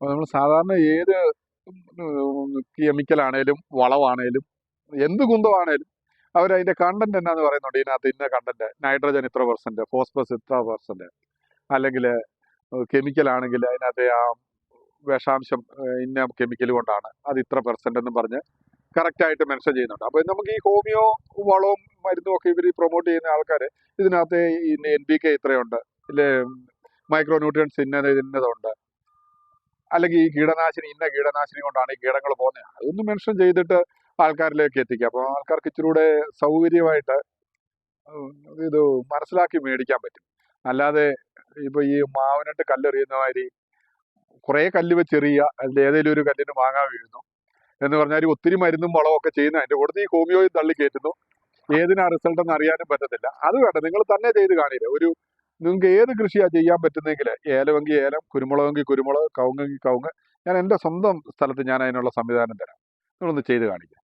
അപ്പോൾ നമ്മൾ സാധാരണ ഏത് കെമിക്കലാണേലും വളമാണേലും എന്ത് കുന്തമാണേലും അവരതിന്റെ കണ്ടന്റ് എന്നാന്ന് പറയുന്നുണ്ട്. ഇതിനകത്ത് ഇന്ന കണ്ടന്റ് നൈട്രജൻ ഇത്ര പെർസെന്റ് ഫോസ്ഫറസ് ഇത്ര പെർസെന്റ് അല്ലെങ്കിൽ കെമിക്കൽ ആണെങ്കിൽ അതിനകത്ത് ആ വിഷാംശം ഇന്ന കെമിക്കൽ കൊണ്ടാണ് അത് ഇത്ര പെർസെന്റ് എന്ന് പറഞ്ഞ് കറക്റ്റായിട്ട് മെൻഷൻ ചെയ്യുന്നുണ്ട്. അപ്പോൾ നമുക്ക് ഈ ഹോമിയോ വളവും മരുന്നും ഒക്കെ ഇവർ പ്രൊമോട്ട് ചെയ്യുന്ന ആൾക്കാർ ഇതിനകത്ത് എൻ പി കെ ഇത്രയുണ്ട്. ഇല്ലേ മൈക്രോ ന്യൂട്രിയൻസ് ഇന്നത് ഇന്നതുണ്ട്. അല്ലെങ്കിൽ ഈ കീടനാശിനി ഇന്ന കീടനാശിനി കൊണ്ടാണ് ഈ കീടങ്ങൾ പോകുന്നത്. അതൊന്ന് മെൻഷൻ ചെയ്തിട്ട് ആൾക്കാരിലേക്ക് എത്തിക്കുക അപ്പോൾ ആൾക്കാർക്ക് ഇച്ചിരി കൂടെ സൗകര്യമായിട്ട് ഇത് മനസ്സിലാക്കി മേടിക്കാൻ പറ്റും. അല്ലാതെ ഇപ്പൊ ഈ മാവിനിട്ട് കല്ലെറിയുന്ന മാതിരി കുറേ കല്ല് വെച്ചെറിയുക അതിൽ ഏതെങ്കിലും ഒരു കല്ലിന് മാങ്ങാ വീഴുന്നു എന്ന് പറഞ്ഞാൽ ഒത്തിരി മരുന്നും വളവും ഒക്കെ ചെയ്യുന്ന അതിന്റെ കൂടുതൽ ഈ ഹോമിയോയും തള്ളി കയറ്റുന്നു ഏതിനാ റിസൾട്ട് എന്ന് അറിയാനും പറ്റത്തില്ല. അത് വേണ്ട നിങ്ങൾ തന്നെ ചെയ്ത് കാണില്ല ഒരു നിങ്ങൾക്ക് ഏത് കൃഷിയാണ് ചെയ്യാൻ പറ്റുന്നെങ്കിൽ ഏലമെങ്കിൽ ഏലം കുരുമുളകെങ്കിൽ കുരുമുളക് കവുങ്ങെങ്കിൽ കവുങ്ങ്. ഞാൻ എന്റെ സ്വന്തം സ്ഥലത്ത് ഞാൻ അതിനുള്ള സംവിധാനം തരാം. നിങ്ങളൊന്ന് ചെയ്ത് കാണിക്കുക